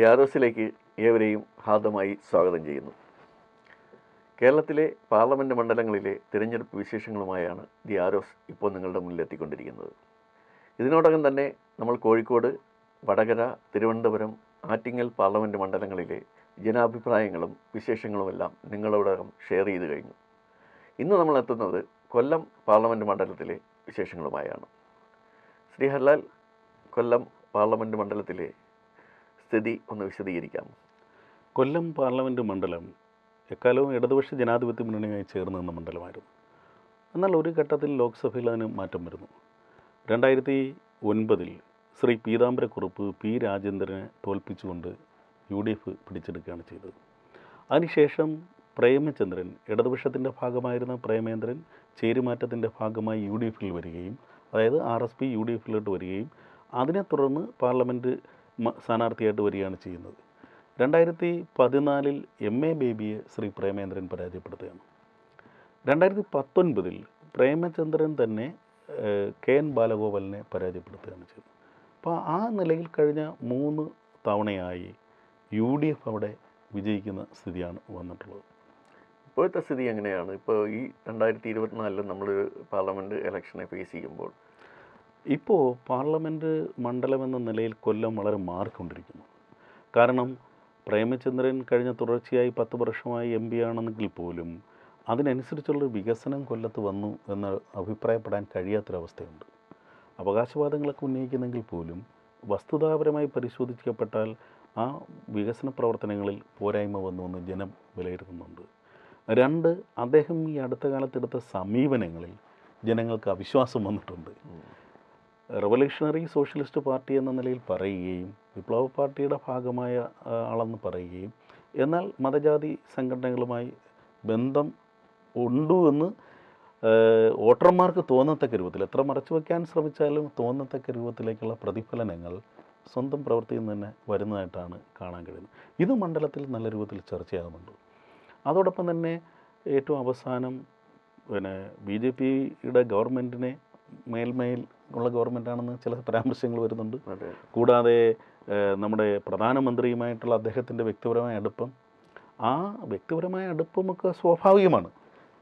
ഡിയാറോസിലേക്ക് ഏവരെയും ഹാർദമായി സ്വാഗതം ചെയ്യുന്നു. കേരളത്തിലെ പാർലമെന്റ് മണ്ഡലങ്ങളിലെ തിരഞ്ഞെടുപ്പ് വിശേഷങ്ങളുമായാണ് ദി ആരോസ് ഇപ്പോൾ നിങ്ങളുടെ മുന്നിലെത്തിക്കൊണ്ടിരിക്കുന്നത് ഇതിനോടകം തന്നെ നമ്മൾ കോഴിക്കോട് വടകര തിരുവനന്തപുരം ആറ്റിങ്ങൽ പാർലമെന്റ് മണ്ഡലങ്ങളിലെ ജനാഭിപ്രായങ്ങളും വിശേഷങ്ങളുമെല്ലാം നിങ്ങളോടകം ഷെയർ ചെയ്ത് കഴിഞ്ഞു. ഇന്ന് നമ്മൾ എത്തുന്നത് കൊല്ലം പാർലമെന്റ് മണ്ഡലത്തിലെ വിശേഷങ്ങളുമായാണ്. ശ്രീഹർലാൽ കൊല്ലം പാർലമെന്റ് മണ്ഡലത്തിലെ സ്ഥിതി ഒന്ന് വിശദീകരിക്കാം. കൊല്ലം പാർലമെന്റ് മണ്ഡലം എക്കാലവും ഇടതുപക്ഷ ജനാധിപത്യ മുന്നണിയുമായി ചേർന്ന് നിന്ന മണ്ഡലമായിരുന്നു. എന്നാൽ ഒരു ഘട്ടത്തിൽ ലോക്സഭയിൽ അതിന് മാറ്റം വരുന്നു. രണ്ടായിരത്തി ഒൻപതിൽ ശ്രീ പീതാംബരക്കുറുപ്പ് പി രാജേന്ദ്രനെ തോൽപ്പിച്ചുകൊണ്ട് യു ഡി എഫ് പിടിച്ചെടുക്കുകയാണ് ചെയ്തത്. അതിനുശേഷം പ്രേമചന്ദ്രൻ ഇടതുപക്ഷത്തിന്റെ ഭാഗമായിരുന്ന പ്രേമേന്ദ്രൻ ചേരുമാറ്റത്തിന്റെ ഭാഗമായി യു ഡി എഫിൽ വരികയും അതായത് R S P U D എഫിലോട്ട് വരികയും അതിനെ തുടർന്ന് പാർലമെന്റ് സ്ഥാനാർത്ഥിയായിട്ട് വരികയാണ് ചെയ്യുന്നത്. രണ്ടായിരത്തി പതിനാലിൽ എം എ ബേബിയെ ശ്രീ പ്രേമേന്ദ്രൻ പരാജയപ്പെടുത്തുകയാണ്. രണ്ടായിരത്തി പത്തൊൻപതിൽ പ്രേമചന്ദ്രൻ തന്നെ കെ എൻ ബാലഗോപാലിനെ പരാജയപ്പെടുത്തുകയാണ് ചെയ്തത്. അപ്പോൾ ആ നിലയിൽ കഴിഞ്ഞ മൂന്ന് തവണയായി യു ഡി എഫ് അവിടെ വിജയിക്കുന്ന സ്ഥിതിയാണ് വന്നിട്ടുള്ളത്. ഇപ്പോഴത്തെ സ്ഥിതി എങ്ങനെയാണ്? ഇപ്പോൾ ഈ രണ്ടായിരത്തി ഇരുപത്തിനാലിൽ നമ്മൾ പാർലമെന്റ് ഇലക്ഷനെ ഫേസ് ചെയ്യുമ്പോൾ ഇപ്പോൾ പാർലമെന്റ് മണ്ഡലം എന്ന നിലയിൽ കൊല്ലം വളരെ മാറിക്കൊണ്ടിരിക്കുന്നു കാരണം പ്രേമചന്ദ്രൻ കഴിഞ്ഞ തുടർച്ചയായി പത്ത് വർഷമായി എം പി ആണെന്നെങ്കിൽ പോലും അതിനനുസരിച്ചുള്ള വികസനം കൊല്ലത്ത് വന്നു എന്ന് അഭിപ്രായപ്പെടാൻ കഴിയാത്തൊരവസ്ഥയുണ്ട്. അവകാശവാദങ്ങളൊക്കെ ഉന്നയിക്കുന്നെങ്കിൽ പോലും വസ്തുതാപരമായി പരിശോധിക്കപ്പെട്ടാൽ ആ വികസന പ്രവർത്തനങ്ങളിൽ പോരായ്മ വന്നു എന്ന് ജനം വിലയിരുത്തുന്നുണ്ട്. രണ്ട് അദ്ദേഹം ഈ അടുത്ത കാലത്തെടുത്ത സമീപനങ്ങളിൽ ജനങ്ങൾക്ക് അവിശ്വാസം വന്നിട്ടുണ്ട്. റവല്യൂഷണറി സോഷ്യലിസ്റ്റ് പാർട്ടി എന്ന നിലയിൽ പറയുകയും വിപ്ലവ പാർട്ടിയുടെ ഭാഗമായ ആളെന്ന് പറയുകയും എന്നാൽ മതജാതി സംഘടനകളുമായി ബന്ധം ഉണ്ടു എന്ന് വോട്ടർമാർക്ക് തോന്നത്തക്ക രൂപത്തിൽ എത്ര മറച്ചു വയ്ക്കാൻ ശ്രമിച്ചാലും തോന്നത്തക്ക രൂപത്തിലേക്കുള്ള പ്രതിഫലനങ്ങൾ സ്വന്തം പ്രവൃത്തിയിൽ നിന്ന് തന്നെ വരുന്നതായിട്ടാണ് കാണാൻ കഴിയുന്നത്. ഇത് മണ്ഡലത്തിൽ നല്ല രൂപത്തിൽ ചർച്ചയാകുന്നുണ്ട് അതോടൊപ്പം തന്നെ ഏറ്റവും അവസാനം പിന്നെ ബി ജെ പിയുടെ ഗവൺമെന്റിനെ മേൽമേൽ ഉള്ള ഗവൺമെന്റാണെന്ന് ചില പരാമർശങ്ങൾ വരുന്നുണ്ട്. കൂടാതെ നമ്മുടെ പ്രധാനമന്ത്രിയുമായിട്ടുള്ള അദ്ദേഹത്തിന്റെ വ്യക്തിപരമായ അടുപ്പം ആ വ്യക്തിപരമായ അടുപ്പമൊക്കെ സ്വാഭാവികമാണ്.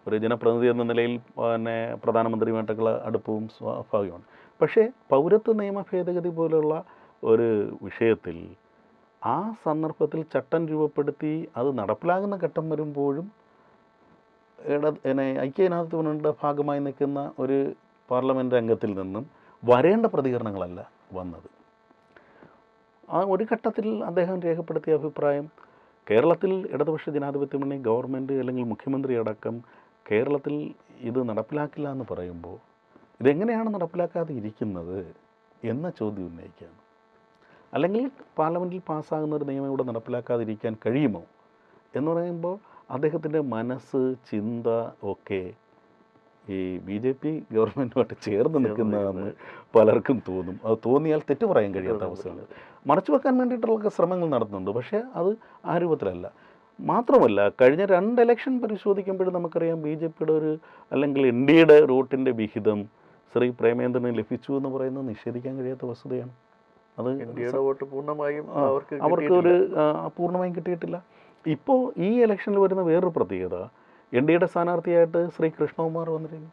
ഒരു ജനപ്രതിനിധി എന്ന നിലയിൽ പിന്നെ പ്രധാനമന്ത്രിയുമായിട്ടുള്ള അടുപ്പവും സ്വാഭാവികമാണ്. പക്ഷേ പൗരത്വ നിയമ ഭേദഗതി പോലുള്ള ഒരു വിഷയത്തിൽ ആ സന്ദർഭത്തിൽ ചട്ടം രൂപപ്പെടുത്തി അത് നടപ്പിലാകുന്ന ഘട്ടം വരുമ്പോഴും ഇട പിന്നെ ഐക്യജനാധിപത്യ മുന്നണിയുടെ ഭാഗമായി നിൽക്കുന്ന ഒരു പാർലമെന്റ് അംഗത്തിൽ നിന്നും വരേണ്ട പ്രതികരണങ്ങളല്ല വന്നത്. ആ ഒരു ഘട്ടത്തിൽ അദ്ദേഹം രേഖപ്പെടുത്തിയ അഭിപ്രായം കേരളത്തിൽ ഇടതുപക്ഷ ജനാധിപത്യ മുന്നണി ഗവൺമെന്റ് അല്ലെങ്കിൽ മുഖ്യമന്ത്രി അടക്കം കേരളത്തിൽ ഇത് നടപ്പിലാക്കില്ല എന്ന് പറയുമ്പോൾ ഇതെങ്ങനെയാണ് നടപ്പിലാക്കാതെ ഇരിക്കുന്നത് എന്ന ചോദ്യം ഉന്നയിക്കുകയാണ്. അല്ലെങ്കിൽ പാർലമെന്റിൽ പാസ്സാകുന്ന ഒരു നിയമം ഇവിടെ നടപ്പിലാക്കാതിരിക്കാൻ കഴിയുമോ എന്ന് പറയുമ്പോൾ അദ്ദേഹത്തിന്റെ മനസ്സ് ചിന്ത ഒക്കെ ഈ ബി ജെ പി ഗവൺമെന്റുമായിട്ട് ചേർന്ന് നിൽക്കുന്നതെന്ന് പലർക്കും തോന്നും. അത് തോന്നിയാൽ തെറ്റ് പറയാൻ കഴിയാത്ത അവസ്ഥയാണ്. മറച്ചു വെക്കാൻ വേണ്ടിയിട്ടുള്ള ശ്രമങ്ങൾ നടത്തുന്നുണ്ട്. പക്ഷേ അത് ആ രൂപത്തിലല്ല. മാത്രമല്ല കഴിഞ്ഞ രണ്ട് ഇലക്ഷൻ പരിശോധിക്കുമ്പോഴും നമുക്കറിയാം ബി ജെ പിയുടെ ഒരു അല്ലെങ്കിൽ എൻ ഡി എയുടെ വോട്ടിന്റെ വിഹിതം ശ്രീ പ്രേമേന്ദ്രന് ലഭിച്ചു എന്ന് പറയുന്നത് നിഷേധിക്കാൻ കഴിയാത്ത വസ്തുതയാണ്. അത് ഇന്ത്യയുടെ വോട്ട് പൂർണമായും അവർക്ക് അവർക്ക് ഒരു ആ, പൂർണമായും കിട്ടിയിട്ടില്ല. ഇപ്പോൾ ഈ ഇലക്ഷനിൽ വരുന്ന വേറൊരു പ്രത്യേകത എൻ ഡി എയുടെ സ്ഥാനാർത്ഥിയായിട്ട് ശ്രീ കൃഷ്ണകുമാർ വന്നിരിക്കുന്നു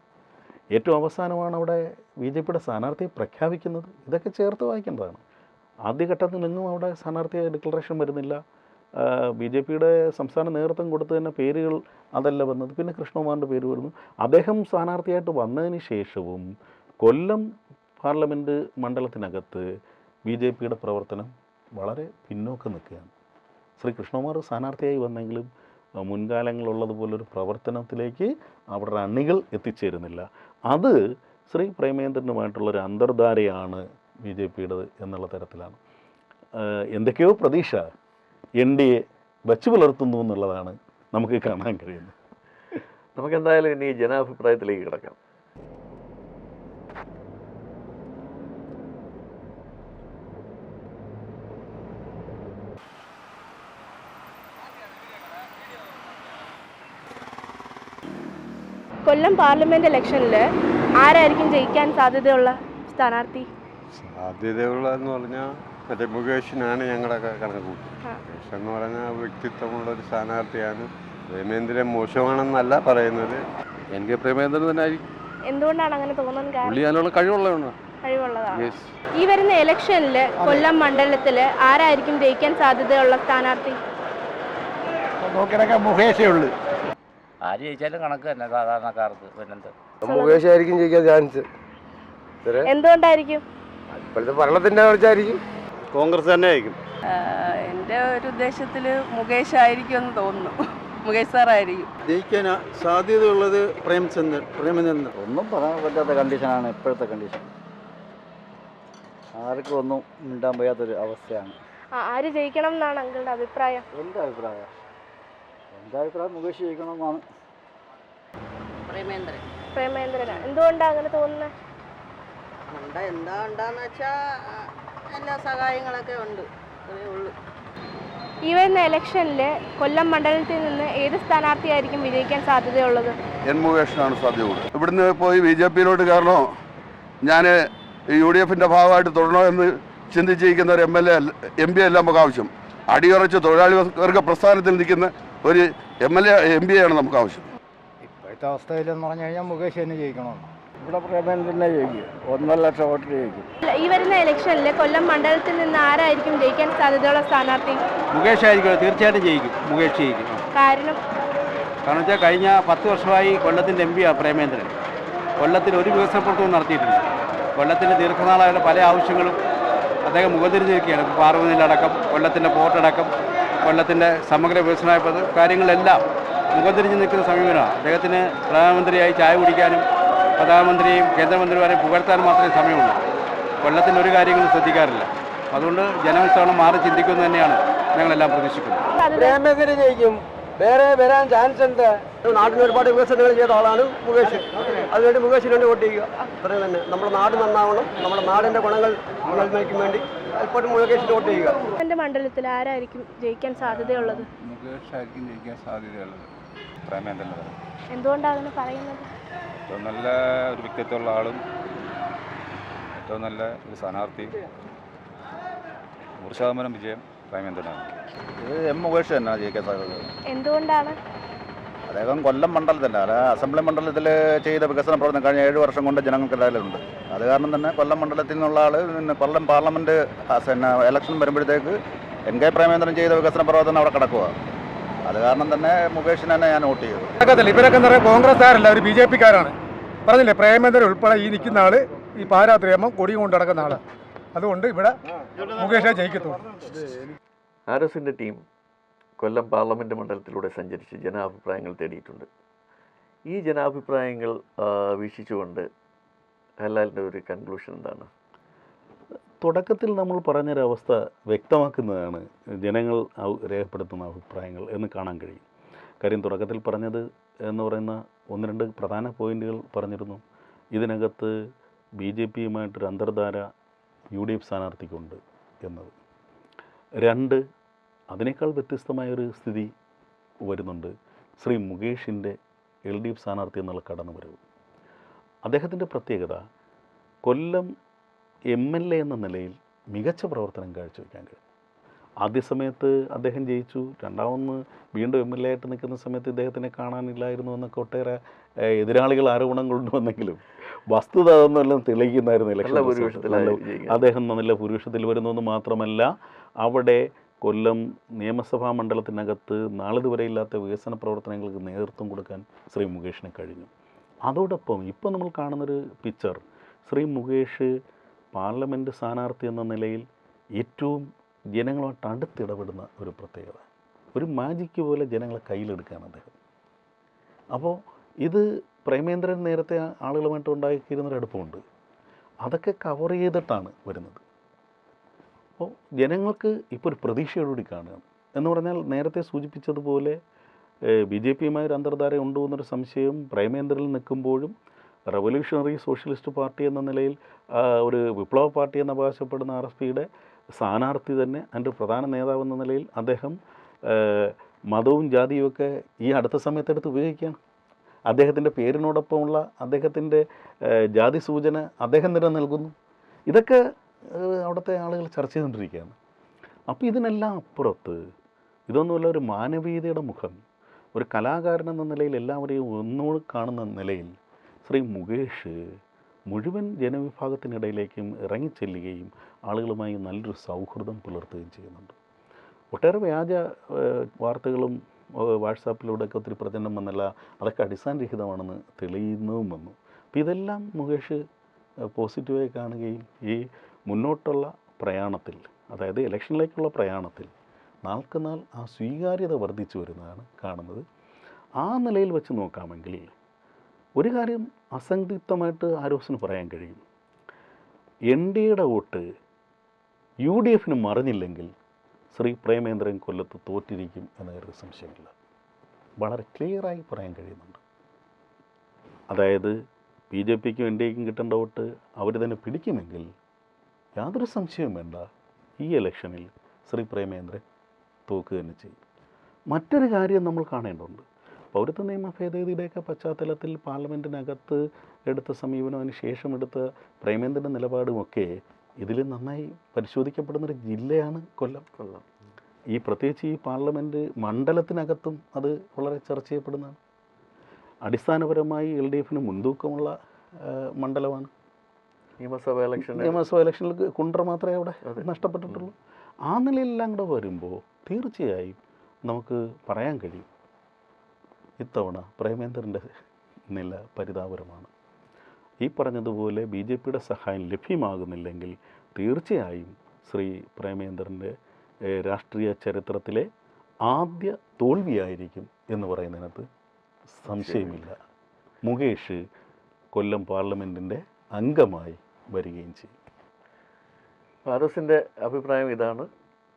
ഏറ്റവും അവസാനമാണ് അവിടെ ബി ജെ പിയുടെ സ്ഥാനാർത്ഥിയെ പ്രഖ്യാപിക്കുന്നത്. ഇതൊക്കെ ചേർത്ത് വായിക്കേണ്ടതാണ്. ആദ്യഘട്ടത്തിൽ നിന്നും അവിടെ സ്ഥാനാർത്ഥി ഡിക്ലറേഷൻ വരുന്നില്ല. ബി ജെ പിയുടെ സംസ്ഥാന നേതൃത്വം കൊടുത്തു തന്നെ പേരുകൾ അതല്ല വന്നത്. പിന്നെ കൃഷ്ണകുമാറിന്റെ പേര് വരുന്നു. അദ്ദേഹം സ്ഥാനാർത്ഥിയായിട്ട് വന്നതിന് ശേഷവും കൊല്ലം പാർലമെന്റ് മണ്ഡലത്തിനകത്ത് ബി ജെ പിയുടെ പ്രവർത്തനം വളരെ പിന്നോക്കം നിൽക്കുകയാണ്. ശ്രീ കൃഷ്ണകുമാർ സ്ഥാനാർത്ഥിയായി വന്നെങ്കിലും മുൻകാലങ്ങളുള്ളതുപോലൊരു പ്രവർത്തനത്തിലേക്ക് അവരുടെ അണികൾ എത്തിച്ചേരുന്നില്ല. അത് ശ്രീ പ്രേമേന്ദ്രനുമായിട്ടുള്ളൊരു അന്തർധാരയാണ് ബി ജെ പിയുടേത് എന്നുള്ള തരത്തിലാണ്. എന്തൊക്കെയോ പ്രതീക്ഷ എൻ ഡി എ വച്ചു പുലർത്തുന്നു എന്നുള്ളതാണ് നമുക്ക് കാണാൻ കഴിയുന്നത്. നമുക്കെന്തായാലും ഇനി ജനാഭിപ്രായത്തിലേക്ക് കിടക്കാം. കൊല്ലം പാർലമെന്റ് ഇലക്ഷനിൽ ആരായിരിക്കും ജയിക്കാൻ സാധ്യതയുള്ള സ്ഥാനാർത്ഥി? സാധ്യതയുള്ളതെന്ന് പറഞ്ഞാൽ മറ്റേ മുകേഷിനാണ് ഞങ്ങളൊക്കെ കണക്ക് കൂട്ടുന്നത് മുകേഷ് എന്ന് പറഞ്ഞാൽ വ്യക്തിത്വമുള്ള ഒരു സ്ഥാനാർത്ഥിയാണ്. പ്രേമേന്ദ്രൻ മോശമാണെന്നല്ല പറയുന്നത്. എനിക്ക് പ്രേമേന്ദ്രൻ തന്നെ ആയിരിക്കും. എന്തുകൊണ്ടാണ് അങ്ങനെ തോന്നുന്നത്? കാരണം കഴിവുള്ളതാണ്. കഴിവുള്ളതാണ് ഈ വരുന്ന ഇലക്ഷനിൽ കൊല്ലം മണ്ഡലത്തിൽ ആരായിരിക്കും ജയിക്കാൻ സാധ്യതയുള്ള സ്ഥാനാർത്ഥി? നോക്കിയതൊക്കെ മുഖേഷേ ഉള്ളു. ആര് ജയിച്ചാലും കണക്ക് തന്നെ സാധാരണക്കാർക്ക് പിന്നെന്ത്? മുകേഷ് ആയിരിക്കും ജയിക്കാൻ ചാൻസ് എന്തുകൊണ്ടായിരിക്കും? ഇപ്പോഴത്തെ ഭരണത്തിന്റെ വെച്ചായിരിക്കും കോൺഗ്രസ് തന്നെ ആയിരിക്കും. എന്റെ ഒരു ഉദ്ദേശത്തിൽ മുകേഷ് ആയിരിക്കും എന്ന് തോന്നുന്നു. മുകേഷ് സാറായിരിക്കും ജയിക്കാൻ സാധ്യതയുള്ളത് പ്രേംചന്ദ്രൻ പ്രേമചന്ദ്രൻ ഒന്നും പറയാൻ പറ്റാത്ത കണ്ടീഷനാണ് ഇപ്പോഴത്തെ കണ്ടീഷൻ ആർക്കും ഒന്നും മിണ്ടാൻ വയ്യാത്തൊരു അവസ്ഥയാണ്. ആര് ജയിക്കണം എന്നാണ് അങ്കിളുടെ അഭിപ്രായം? എന്റെ അഭിപ്രായം? എന്റെ അഭിപ്രായം മുകേഷ് ജയിക്കണമെന്നാണ്. പ്രേമേന്ദ്രൻ. പ്രേമേന്ദ്രനാണ്. എന്തുകൊണ്ടാണ് അങ്ങനെ തോന്നുന്നത് ഉണ്ട് എന്താ ഉണ്ടാന്ന് വെച്ചാ എല്ലാ സഹായങ്ങളൊക്കെ ഉണ്ട്. അതേ ഉള്ളൂ. ഈ വരുന്ന ഇലക്ഷനിൽ കൊല്ലം മണ്ഡലത്തിൽ നിന്ന് ഏത് സ്ഥാനാർത്ഥിയായിരിക്കും വിജയിക്കാൻ സാധ്യതയുള്ളത്? എൻ മുകേഷനാണ് സാധ്യത കൂടുതൽ. ഇവിടുന്ന് പോയി ബി ജെ പിയിലോട്ട് കയറണോ? ഞാൻ യു ഡി എഫിന്റെ ഭാഗമായിട്ട് തുടരണോ എന്ന് ചിന്തിച്ചിരിക്കുന്ന ഒരു M L A M P അല്ല നമുക്ക് ആവശ്യം. അടിയുറച്ച് തൊഴിലാളി വർഗ പ്രസ്ഥാനത്തിൽ നിൽക്കുന്ന ഒരു M L A M P ആണ് നമുക്ക് ആവശ്യം. ഇപ്പോഴത്തെ അവസ്ഥയിലെന്ന് പറഞ്ഞു കഴിഞ്ഞാൽ മുകേഷ് തന്നെ ജയിക്കണം. ഇവിടെ പ്രേമേന്ദ്രനെ ജയിക്കും. ഒന്നര ലക്ഷം വോട്ട് ജയിക്കും. ഈ വരുന്ന ഇലക്ഷനിൽ കൊല്ലം മണ്ഡലത്തിൽ നിന്ന് ആരായിരിക്കും ജയിക്കാൻ സാധ്യതയുള്ള സ്ഥാനാർത്ഥി? മുകേഷ് ആയിരിക്കും. തീർച്ചയായിട്ടും ജയിക്കും. മുകേഷ് ജയിക്കും. കാരണം? കാരണം വെച്ചാൽ കഴിഞ്ഞ പത്ത് വർഷമായി കൊല്ലത്തിന്റെ എം പിയാണ് പ്രേമേന്ദ്രൻ. കൊല്ലത്തിൽ ഒരു വികസന പ്രവർത്തനവും നടത്തിയിട്ടില്ല. കൊല്ലത്തിന്റെ ദീർഘനാളായുള്ള പല ആവശ്യങ്ങളും അദ്ദേഹം മുഖതിരിഞ്ഞിരിക്കുകയാണ് ഇപ്പോൾ പാർവതിയിലടക്കം കൊല്ലത്തിന്റെ പോർട്ടടക്കം കൊല്ലത്തിന്റെ സമഗ്ര വികസന കാര്യങ്ങളെല്ലാം മുഖതിരിഞ്ഞ് നിൽക്കുന്ന സമീപനമാണ്. അദ്ദേഹത്തിന് പ്രധാനമന്ത്രിയായി ചായ കുടിക്കാനും പ്രധാനമന്ത്രിയെയും കേന്ദ്രമന്ത്രിമാരെയും പുകഴ്ത്താനും മാത്രമേ സമയമുള്ളൂ. കൊല്ലത്തിന്റെ ഒരു കാര്യങ്ങളും ശ്രദ്ധിക്കാറില്ല. അതുകൊണ്ട് ജനമിത്തവണ മാറി ചിന്തിക്കുമെന്ന് തന്നെയാണ് ഞങ്ങളെല്ലാം പ്രതീക്ഷിക്കുന്നത്. വേറെ വരാൻ ചാൻസ് ഉണ്ട്. നാട്ടിൽ ഒരുപാട് വികസനങ്ങൾ ചെയ്ത ആളാണ് മുകേഷ്. അതുവേണ്ടി മുകേഷിന് വേണ്ടി വോട്ട് ചെയ്യുക. അത്രയും തന്നെ. നമ്മുടെ നാട് നന്നാവണം. നമ്മുടെ നാടിന്റെ ഗുണങ്ങൾ നന്മയ്ക്കും വേണ്ടി എപ്പോഴും മുകേഷിന് വോട്ട് ചെയ്യുക. എന്റെ മണ്ഡലത്തിൽ ആരായിരിക്കും ജയിക്കാൻ സാധ്യതയുള്ളത്? ജയിക്കാൻ സാധ്യതയുള്ളത്. എന്തുകൊണ്ടാണ് പറയുന്നത്? ഏറ്റവും നല്ല ഒരു വ്യക്തിത്വമുള്ള ആളും ഏറ്റവും നല്ല ഒരു സ്ഥാനാർത്ഥിയും നൂറ് ശതമാനം വിജയം. പ്രേമേന്ദ്രനാണ് ഇത് എം മുകേഷ് തന്നെയാണ് ജയിക്കാൻ സാധ്യത എന്തുകൊണ്ടാണ്? അദ്ദേഹം കൊല്ലം മണ്ഡലത്തിന്റെ അല്ല അസംബ്ലി മണ്ഡലത്തിൽ ചെയ്ത വികസന പ്രവർത്തനം കഴിഞ്ഞ ഏഴ് വർഷം കൊണ്ട് ജനങ്ങൾക്ക് ഉണ്ട് അത് കാരണം തന്നെ കൊല്ലം മണ്ഡലത്തിൽ നിന്നുള്ള ആൾ പിന്നെ കൊല്ലം പാർലമെന്റ് പിന്നെ ഇലക്ഷൻ വരുമ്പോഴത്തേക്ക് എൻ കെ പ്രേമേന്ദ്രൻ ചെയ്ത വികസന പ്രവർത്തനം അവിടെ കിടക്കുക അത് കാരണം തന്നെ മുകേഷിന് തന്നെ ഞാൻ വോട്ട് ചെയ്തു. ഇവരൊക്കെ എന്താ പറയുക കോൺഗ്രസ്സുകാരല്ല അവർ ബി ജെ പിക്കാരാണ്. പറഞ്ഞില്ലേ പ്രേമേന്ദ്രൻ ഉൾപ്പെടെ ഈ നിൽക്കുന്ന ആൾ ഈ പാരാത്രിയമ്മം കൊടി കൊണ്ട് നടക്കുന്ന ആൾ. അതുകൊണ്ട് ഇവിടെ മുകേഷ ജയിക്കത്തുള്ളൂ. ആർ എസിന്റെ ടീം കൊല്ലം പാർലമെന്റ് മണ്ഡലത്തിലൂടെ സഞ്ചരിച്ച് ജനാഭിപ്രായങ്ങൾ തേടിയിട്ടുണ്ട്. ഈ ജനാഭിപ്രായങ്ങൾ വീക്ഷിച്ചുകൊണ്ട് ഹലാലിന്റെ ഒരു കൺക്ലൂഷൻ എന്താണ്? തുടക്കത്തിൽ നമ്മൾ പറഞ്ഞൊരവസ്ഥ വ്യക്തമാക്കുന്നതാണ് ജനങ്ങൾ രേഖപ്പെടുത്തുന്ന അഭിപ്രായങ്ങൾ എന്ന് കാണാൻ കഴിയും. കാര്യം തുടക്കത്തിൽ പറഞ്ഞത് എന്ന് പറയുന്ന ഒന്ന് രണ്ട് പ്രധാന പോയിന്റുകൾ പറഞ്ഞിരുന്നു. ഇതിനകത്ത് ബി ജെ പിയുമായിട്ടൊരു അന്തർധാര യു ഡി എഫ് സ്ഥാനാർത്ഥിക്കുണ്ട് എന്നത്. രണ്ട് അതിനേക്കാൾ വ്യത്യസ്തമായൊരു സ്ഥിതി വരുന്നുണ്ട് ശ്രീ മുകേഷിന്റെ എൽ ഡി എഫ് സ്ഥാനാർത്ഥി എന്നുള്ള കടന്നുവരവ്. അദ്ദേഹത്തിന്റെ പ്രത്യേകത കൊല്ലം എം എൽ എ എന്ന നിലയിൽ മികച്ച പ്രവർത്തനം കാഴ്ചവെക്കാൻ കഴിയും. ആദ്യ സമയത്ത് അദ്ദേഹം ജയിച്ചു. രണ്ടാമെന്ന് വീണ്ടും എം എൽ എ ആയിട്ട് നിൽക്കുന്ന സമയത്ത് ഇദ്ദേഹത്തിനെ കാണാനില്ലായിരുന്നു എന്നൊക്കെ ഒട്ടേറെ എതിരാളികൾ ആരോപണം കൊണ്ടുവന്നെങ്കിലും വസ്തുത അതൊന്നെല്ലാം തെളിയിക്കുന്നായിരുന്നു ഇലക്ഷൻ അദ്ദേഹം നല്ല ഭൂരിപക്ഷത്തിൽ വരുന്നെന്ന് മാത്രമല്ല അവിടെ കൊല്ലം നിയമസഭാ മണ്ഡലത്തിനകത്ത് നാളിതുവരെ ഇല്ലാത്ത വികസന പ്രവർത്തനങ്ങൾക്ക് നേതൃത്വം കൊടുക്കാൻ ശ്രീ മുകേഷിന് കഴിഞ്ഞു. അതോടൊപ്പം ഇപ്പോൾ നമ്മൾ കാണുന്നൊരു പിക്ചർ ശ്രീ മുകേഷ് പാർലമെന്റ് സ്ഥാനാർത്ഥി എന്ന നിലയിൽ ഏറ്റവും ജനങ്ങളുമായിട്ട് അടുത്തിടപെടുന്ന ഒരു പ്രത്യേകത. ഒരു മാജിക്ക് പോലെ ജനങ്ങളെ കയ്യിലെടുക്കുകയാണ് അദ്ദേഹം. അപ്പോൾ ഇത് പ്രേമേന്ദ്രൻ നേരത്തെ ആളുകളുമായിട്ട് ഉണ്ടാക്കിയിരുന്നൊരു അടുപ്പമുണ്ട്. അതൊക്കെ കവർ ചെയ്തിട്ടാണ് വരുന്നത്. അപ്പോൾ ജനങ്ങൾക്ക് ഇപ്പോൾ ഒരു പ്രതീക്ഷയോടുകൂടി കാണുകയാണ്. എന്ന് പറഞ്ഞാൽ നേരത്തെ സൂചിപ്പിച്ചതുപോലെ ബി ജെ പിയുമായി ഒരു അന്തർധാര ഉണ്ടോ എന്നൊരു സംശയം പ്രേമേന്ദ്രനിൽ നിൽക്കുമ്പോഴും റവല്യൂഷണറി സോഷ്യലിസ്റ്റ് പാർട്ടി എന്ന നിലയിൽ ഒരു വിപ്ലവ പാർട്ടി എന്ന് അവകാശപ്പെടുന്ന ആർ എസ് പിയുടെ സ്ഥാനാർത്ഥി തന്നെ അതിന്റെ പ്രധാന നേതാവ് എന്ന നിലയിൽ അദ്ദേഹം മതവും ജാതിയും ഒക്കെ ഈ അടുത്ത സമയത്തെടുത്ത് ഉപയോഗിക്കുകയാണ്. അദ്ദേഹത്തിന്റെ പേരിനോടൊപ്പമുള്ള അദ്ദേഹത്തിന്റെ ജാതി സൂചന അദ്ദേഹം തന്നെ നൽകുന്നു. ഇതൊക്കെ അവിടുത്തെ ആളുകൾ ചർച്ച ചെയ്തുകൊണ്ടിരിക്കുകയാണ്. അപ്പോൾ ഇതിനെല്ലാം അപ്പുറത്ത് ഇതൊന്നുമല്ല ഒരു മാനവീയതയുടെ മുഖം. ഒരു കലാകാരൻ എന്ന നിലയിൽ എല്ലാവരെയും ഒന്നുകൂടി കാണുന്ന നിലയിൽ ശ്രീ മുകേഷ് മുഴുവൻ ജനവിഭാഗത്തിനിടയിലേക്കും ഇറങ്ങിച്ചെല്ലുകയും ആളുകളുമായി നല്ലൊരു സൗഹൃദം പുലർത്തുകയും ചെയ്യുന്നുണ്ട്. ഒട്ടേറെ വ്യാജ വാർത്തകളും വാട്സാപ്പിലൂടെ വാട്സാപ്പിലൂടെയൊക്കെ ഒത്തിരി പ്രചരണം വന്നല്ല അതൊക്കെ അടിസ്ഥാനരഹിതമാണെന്ന് തെളിയുന്നതും വന്നു. അപ്പോൾ ഇതെല്ലാം മുകേഷ് പോസിറ്റീവായി കാണുകയും ഈ മുന്നോട്ടുള്ള പ്രയാണത്തിൽ അതായത് ഇലക്ഷനിലേക്കുള്ള പ്രയാണത്തിൽ നാൾക്കുനാൾ ആ സ്വീകാര്യത വർദ്ധിച്ചു വരുന്നതാണ് കാണുന്നത്. ആ നിലയിൽ വെച്ച് നോക്കാമെങ്കിൽ ഒരു കാര്യം അസംതൃപ്തമായിട്ട് ആരോസിന് പറയാൻ കഴിയും. എൻ ഡി എയുടെ വോട്ട് യു ഡി എഫിന് മറിഞ്ഞില്ലെങ്കിൽ ശ്രീ പ്രേമേന്ദ്രൻ കൊല്ലത്ത് തോറ്റിരിക്കും എന്ന കാര്യത്തിൽ സംശയമില്ല. വളരെ ക്ലിയറായി പറയാൻ കഴിയുന്നുണ്ട്. അതായത് ബി ജെ പിക്കും എൻ ഡി എക്കും കിട്ടേണ്ട വോട്ട് അവർ തന്നെ പിടിക്കുമെങ്കിൽ യാതൊരു സംശയവും വേണ്ട. ഈ ഇലക്ഷനിൽ ശ്രീ പ്രേമേന്ദ്രൻ തോക്കുക തന്നെ ചെയ്യും. മറ്റൊരു കാര്യം നമ്മൾ കാണേണ്ടതുണ്ട്. പൗരത്വ നിയമ ഭേദഗതിയുടെയൊക്കെ പശ്ചാത്തലത്തിൽ പാർലമെന്റിനകത്ത് എടുത്ത സമീപനം അതിന് ശേഷം എടുത്ത പ്രേമേന്ദ്രന്റെ നിലപാടുമൊക്കെ ഇതിൽ നന്നായി പരിശോധിക്കപ്പെടുന്നൊരു ജില്ലയാണ് കൊല്ലം. കൊല്ലം. ഈ പ്രത്യേകിച്ച് ഈ പാർലമെന്റ് മണ്ഡലത്തിനകത്തും അത് വളരെ ചർച്ച ചെയ്യപ്പെടുന്നതാണ്. അടിസ്ഥാനപരമായി എൽ ഡി എഫിന് മുൻതൂക്കമുള്ള മണ്ഡലമാണ്. നിയമസഭാ ഇലക്ഷൻ നിയമസഭാ ഇലക്ഷനിൽ കുണ്ടർ മാത്രമേ അവിടെ. നഷ്ടപ്പെട്ടിട്ടുള്ളൂ. ആ നിലയിലെല്ലാം കൂടെ വരുമ്പോൾ തീർച്ചയായും നമുക്ക് പറയാൻ കഴിയും. ഇത്തവണ പ്രേമേന്ദ്രന്റെ നില പരിതാപകരമാണ്. ഈ പറഞ്ഞതുപോലെ ബി ജെ പിയുടെ സഹായം ലഭ്യമാകുന്നില്ലെങ്കിൽ തീർച്ചയായും ശ്രീ പ്രേമേന്ദ്രന്റെ രാഷ്ട്രീയ ചരിത്രത്തിലെ ആദ്യ തോൽവിയായിരിക്കും എന്ന് പറയുന്നതിനകത്ത് സംശയമില്ല. മുകേഷ് കൊല്ലം പാർലമെന്റിന്റെ അംഗമായി വരികയും ചെയ്യും. ഫാറൂസിന്റെ അഭിപ്രായം ഇതാണ്.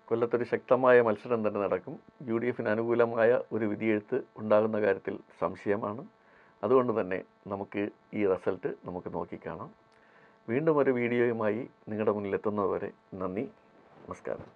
കൊല്ലത്തൊരു ശക്തമായ മത്സരം തന്നെ നടക്കും. യു ഡി എഫിന് അനുകൂലമായ ഒരു വിധിയെഴുത്ത് ഉണ്ടാകുന്ന കാര്യത്തിൽ സംശയമാണ്. അതുകൊണ്ട് തന്നെ നമുക്ക് ഈ റിസൾട്ട് നമുക്ക് നോക്കിക്കാണാം. വീണ്ടും ഒരു വീഡിയോയുമായി നിങ്ങളുടെ മുന്നിൽ എത്തുന്നതുവരെ നന്ദി നമസ്കാരം.